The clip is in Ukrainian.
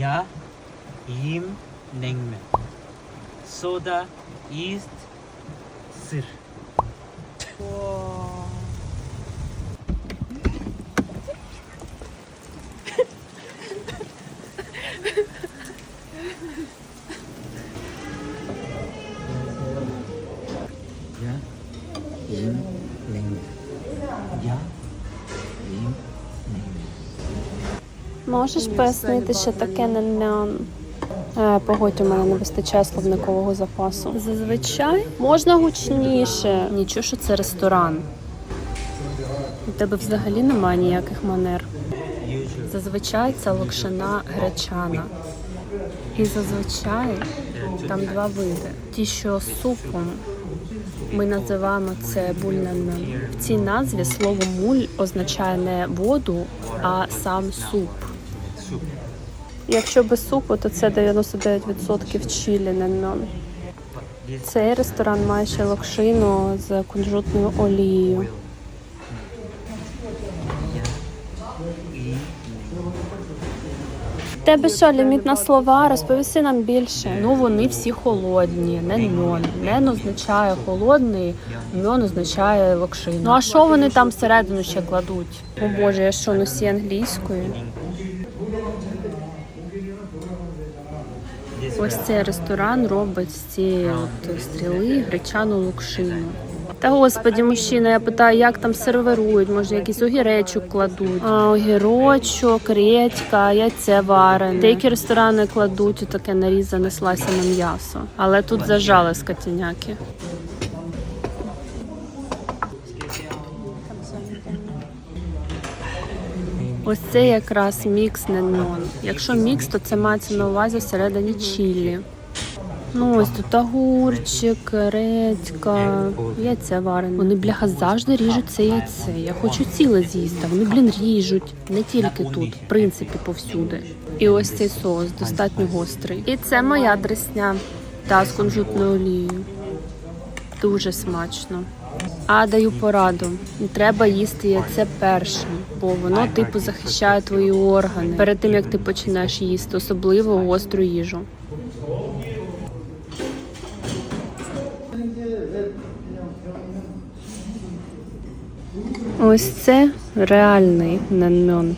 ya yim nengme. Soda ist sır. Wow. ya yim nengme. Ya yim Можеш пояснити, що таке ненмян? Е, погодь, у мене не вистачає словникового запасу. Зазвичай можна гучніше. Нічого, що це ресторан. У тебе взагалі немає ніяких манер. Зазвичай це локшина гречана. І зазвичай там два види. Ті, що супом, ми називаємо це бульненем. В цій назві слово муль означає не воду, а сам суп. Суп. Якщо без супу, то це 99% чилі ненмьон. Yes. Цей ресторан має ще локшину з кунжутною олією. Тебе що, ліміт на слова? Розповіси нам більше. Ну вони всі холодні, ненмьон. Нен означає холодний, мьон означає локшину. Ну а що вони там всередину ще кладуть? О Боже, я що носі англійською? Ось цей ресторан робить з цієї от стріли гречану лукшину. Та господі, мужчина, я питаю, як там сервирують, може якийсь огіречок кладуть. А, огірочок, редька, яйце варене. Деякі ресторани кладуть таке нарізане на м'ясо. Але тут зажали скотіняки. Ось це якраз мікс ненмон. Якщо мікс, то це мається на увазі всередині чілі. Ну ось тут огурчик, редька, яйце варене. Вони бляха завжди ріжуть це яйце. Я хочу ціле з'їсти. Вони, блін, ріжуть не тільки тут, в принципі, повсюди. І ось цей соус достатньо гострий. І це моя дресня та з кунжутною олією. Дуже смачно. А даю пораду. Не треба їсти яйце першим, бо воно типу захищає твої органи перед тим як ти починаєш їсти, особливо гостру їжу. Ось це реальний нанмьон.